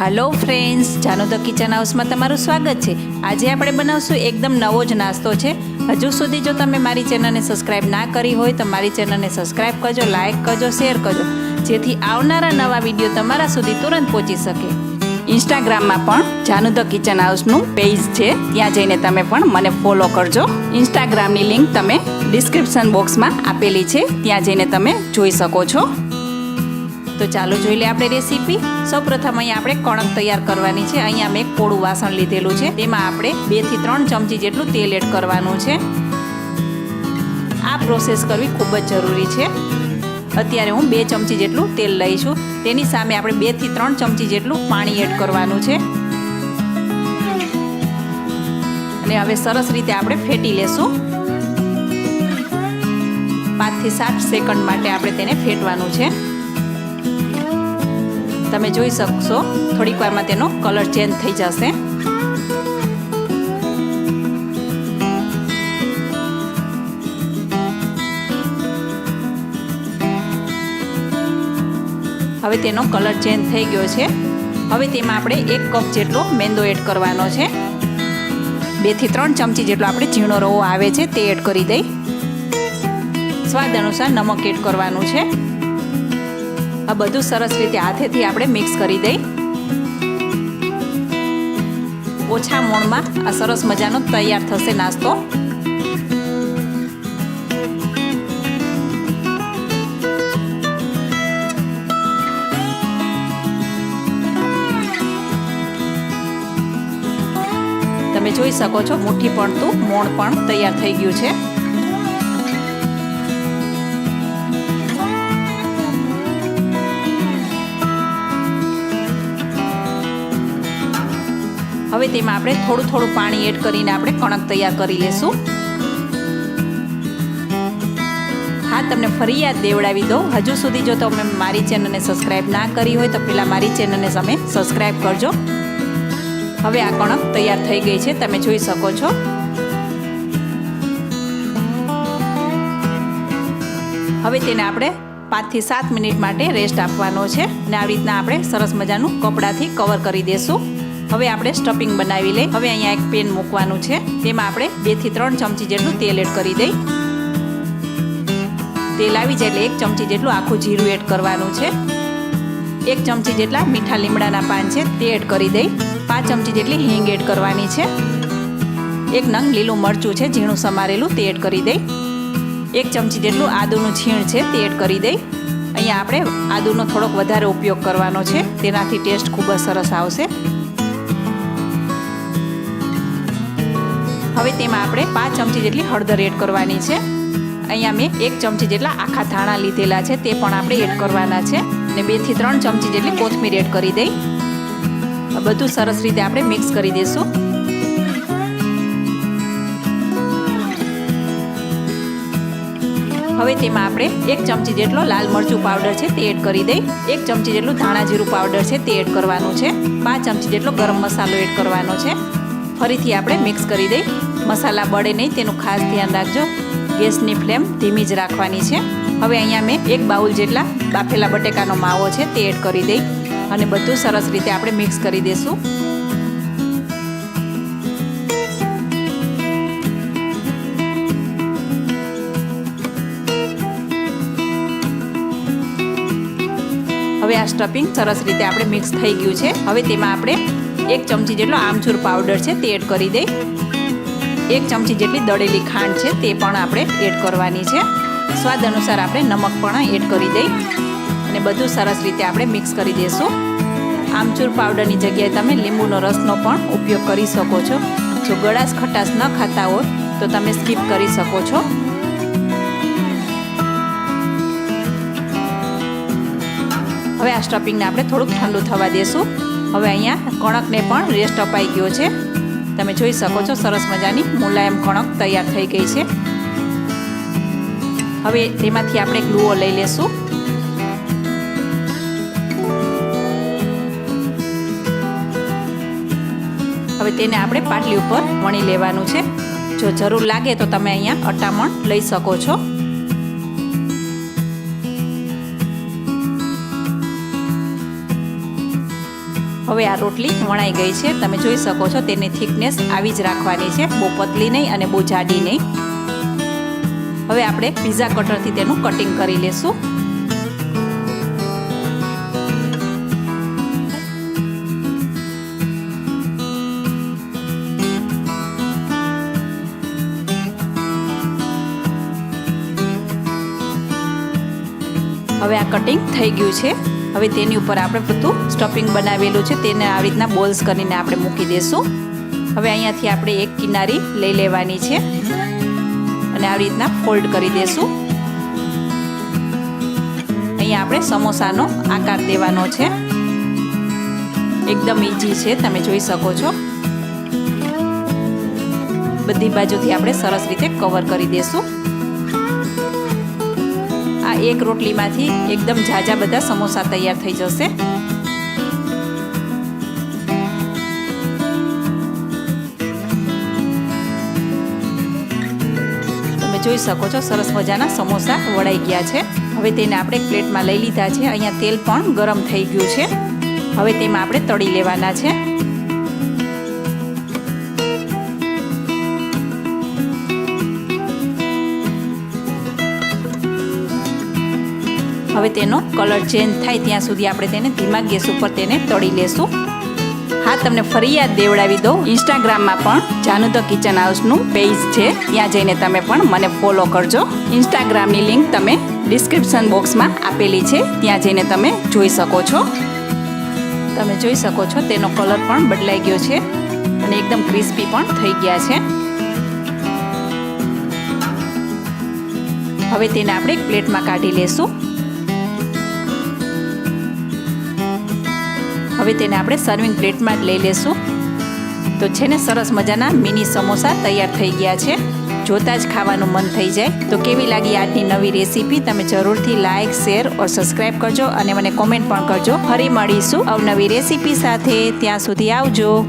Hello friends જાનો the kitchen હાઉસમાં તમારું સ્વાગત છે. આજે આપણે બનાવશું એકદમ નવો જ નાસ્તો છે. હજુ સુધી જો તમે મારી ચેનલને સબસ્ક્રાઇબ ના કરી હોય, તો મારી ચેનલને સબસ્ક્રાઇબ કરજો લાઇક કરજો શેર કરજો. જેથી આવનારા નવા વીડિયો તમારા સુધી તુરંત પહોંચી શકે. ઇન્સ્ટાગ્રામમાં પણ જાનુ ધ કિચન હાઉસનું પેજ છે. ત્યાં જઈને તમે પણ મને ફોલો કરજો. ઇન્સ્ટાગ્રામની લિંક તમે ડિસ્ક્રિપ્શન બોક્સમાં આપેલી છે. ત્યાં જઈને તમે જોઈ શકો છો. તો ચાલો જોઈ લે આપણે રેસીપી સૌપ્રથમ અહીંયા આપણે કણક તૈયાર કરવાની છે. અહીંયા મેં એક પોળું વાસણ લીધેલું છે. તેમાં આપણે બેથી ત્રણ ચમચી જેટલું તેલ એડ કરવાનું છે. આ પ્રોસેસ કરવી ખૂબ જ જરૂરી છે. અત્યારે હું બે ચમચી જેટલું તેલ લઈશું. તેની સામે આપણે બેથી ત્રણ ચમચી જેટલું પાણી એડ કરવાનું છે. અને હવે સરસ રીતે આપણે ફેટી લેશું. પાંચથી સાત સેકન્ડ માટે આપણે તેને ફેટવાનું છે. તમે જોઈ શકશો. થોડીક વારમાં તેનો કલર ચેન્જ થઈ જશે. હવે તેનો કલર ચેન્જ થઈ ગયો છે. હવે તેમાં આપણે એક કપ જેટલો મેંદો એડ કરવાનો છે. બેથી ત્રણ ચમચી જેટલો આપણે ઝીણો રવો આવે છે, તે એડ કરી દઈ. સ્વાદ અનુસાર નમક એડ કરવાનું છે. આ બધું સરસ રીતે હાથેથી આપણે મિક્સ કરી દઈ. ઓછા મોણમાં આ સરસ મજાનો તૈયાર થશે નાસ્તો. તમે જોઈ શકો છો, મુઠ્ઠી પડતું મોણ પણ તૈયાર થઈ ગયું છે. હવે તેમાં આપણે થોડું થોડું પાણી એડ કરીને આપણે કણક તૈયાર કરી લેશું. હા, તમને ફરી યાદ દેવડાવી દઉં. હજુ સુધી જો તમે મારી ચેનલને સબસ્ક્રાઈબ ના કરી હોય તો પહેલાં મારી ચેનલને તમે સબસ્ક્રાઈબ કરજો. હવે આ કણક તૈયાર થઈ ગઈ છે, તમે જોઈ શકો છો. હવે તેને આપણે પાંચથી સાત મિનિટ માટે રેસ્ટ આપવાનો છે અને આવી રીતના આપણે સરસ મજાનું કપડાથી કવર કરી દેશું. હવે આપણે સ્ટફિંગ બનાવી લઈ હવે અહીંયા એક પેન મૂકવાનું છે. તેમાં આપણે બેથી ત્રણ ચમચી જેટલું તેલ એડ કરી દઈ તેલ આવી જાય એટલે એક ચમચી જેટલું આખું જીરું એડ કરવાનું છે. એક ચમચી જેટલા મીઠા લીમડાના પાન છે તે એડ કરી દઈ પાંચ ચમચી જેટલી હિંગ એડ કરવાની છે. એક નંગ લીલું મરચું છે, ઝીણું સમારેલું તે એડ કરી દઈ એક ચમચી જેટલું આદુનું છીણ છે તે એડ કરી દઈ અહીંયા આપણે આદુનો થોડોક વધારે ઉપયોગ કરવાનો છે. તેનાથી ટેસ્ટ ખૂબ જ સરસ આવશે. હવે તેમાં આપણે પાંચ ચમચી જેટલી હળદર એડ કરવાની છે. અહીંયા મેં એક ચમચી જેટલા આખા ધાણા લીધેલા છે, તે પણ આપણે એડ કરવાના છે. અને બેથી ત્રણ ચમચી જેટલી કોથમીર એડ કરી દઈ. બધું સરસ રીતે આપણે મિક્સ કરી દઈશું હવે તેમાં આપણે એક ચમચી જેટલો લાલ મરચું પાવડર છે, તે એડ કરી દઈ. એક ચમચી જેટલું ધાણા જીરું પાવડર છે, તે એડ કરવાનું છે. પાંચ ચમચી જેટલો ગરમ મસાલો એડ કરવાનો છે. ફરીથી આપણે મિક્સ કરી દઈ. મસાલા બળે નહીં, તેનું ખાસ ધ્યાન રાખજો. ગેસની ફ્લેમ ધીમી જ રાખવાની છે. હવે અહીંયા મેં એક બાઉલ જેટલા બાફેલા બટેકાનો માવો છે તે એડ કરી દઈ. અને બધું સરસ રીતે આપણે મિક્સ કરી દઈશું હવે આ સ્ટફિંગ સરસ રીતે આપણે મિક્સ થઈ ગયું છે. હવે તેમાં આપણે એક ચમચી જેટલો આમચૂર પાવડર છે, તે એડ કરી દઈ એક ચમચી જેટલી દળેલી ખાંડ છે, તે પણ આપણે એડ કરવાની છે. સ્વાદ અનુસાર આપણે નમક પણ એડ કરી દઈ. અને બધું સરસ રીતે આપણે મિક્સ કરી દઈશું આમચૂર પાવડરની જગ્યાએ તમે લીંબુનો રસનો પણ ઉપયોગ કરી શકો છો. જો ગળાશ ખટાશ ન ખાતા હોય, તો તમે સ્કીપ કરી શકો છો. હવે આ સ્ટફિંગને આપણે થોડુંક ઠંડુ થવા દેશું. હવે અહીંયા કણકને પણ રેસ્ટ અપાઈ ગયો છે. તમે જોઈ શકો છો સરસ મજાની મુલાયમ કણક તૈયાર થઈ ગઈ છે. હવે તેમાંથી આપણે ગ્લુઓ લઈ લેશું. હવે તેને આપણે પાટલી ઉપર વણી લેવાનું છે. જો જરૂર લાગે તો તમે અહીંયા અટામણ લઈ શકો છો. હવે આ રોટલી વણાઈ ગઈ છે. તમે જોઈ શકો છો તેની થિકનેસ આવી જ રાખવાની છે. બહુ પતલી નહીં અને બહુ જાડી નહીં. હવે આપણે પીઝા કટરથી તેનું કટિંગ કરી લેશું. હવે આ કટિંગ થઈ ગયું છે. હવે તેની ઉપર આપણે બધું સ્ટફિંગ બનાવેલું છે. તેને આવી રીતના બોલ્સ કરીને આપણે મૂકી દઈશું હવે અહીંયાથી આપણે એક કિનારી લઈ લેવાની છે. અને આવી રીતના ફોલ્ડ કરી દઈશું અહીંયા આપણે સમોસાનો આકાર દેવાનો છે. એકદમ ઈજી છે, તમે જોઈ શકો છો. બધી બાજુથી આપણે સરસ રીતે કવર કરી દઈશું આ એક રોટલીમાંથી એકદમ ઝાઝા બધા સમોસા તૈયાર થઈ જશે. તમે જોઈ શકો છો, સરસ મજાના સમોસા વળાઈ ગયા છે. હવે તેને આપણે એક પ્લેટમાં લઈ લીધા છે. અહીંયા તેલ પણ ગરમ થઈ ગયું છે. હવે તેમાં આપણે તળી લેવાના છે. હવે તેનો કલર ચેન્જ થાય ત્યાં સુધી આપણે તેને ધીમા ગેસ ઉપર તેને તળી લેશું. હા, તમને ફરી યાદ દેવડાવી દઉં. ઇન્સ્ટાગ્રામમાં પણ જાનુ ધ કિચન હાઉસનું પેજ છે. ત્યાં જઈને તમે પણ મને ફોલો કરજો. ઇન્સ્ટાગ્રામની લિંક તમે ડિસ્ક્રિપ્શન બોક્સમાં આપેલી છે. ત્યાં જઈને તમે જોઈ શકો છો. તમે જોઈ શકો છો, તેનો કલર પણ બદલાઈ ગયો છે અને એકદમ ક્રિસ્પી પણ થઈ ગયા છે. હવે તેને આપણે એક પ્લેટમાં કાઢી લેશું. હવે તેને આપણે સર્વિંગ પ્લેટમાં જ લઈ લેશું. તો છે ને સરસ મજાના મિની સમોસા તૈયાર થઈ ગયા છે. જોતાં જ ખાવાનું મન થઈ જાય. તો કેવી લાગી આજની નવી રેસીપી તમે જરૂરથી લાઇક શેર ઓર સબસ્ક્રાઈબ કરજો અને મને કોમેન્ટ પણ કરજો. ફરી મળીશું અવનવી રેસીપી સાથે. ત્યાં સુધી આવજો.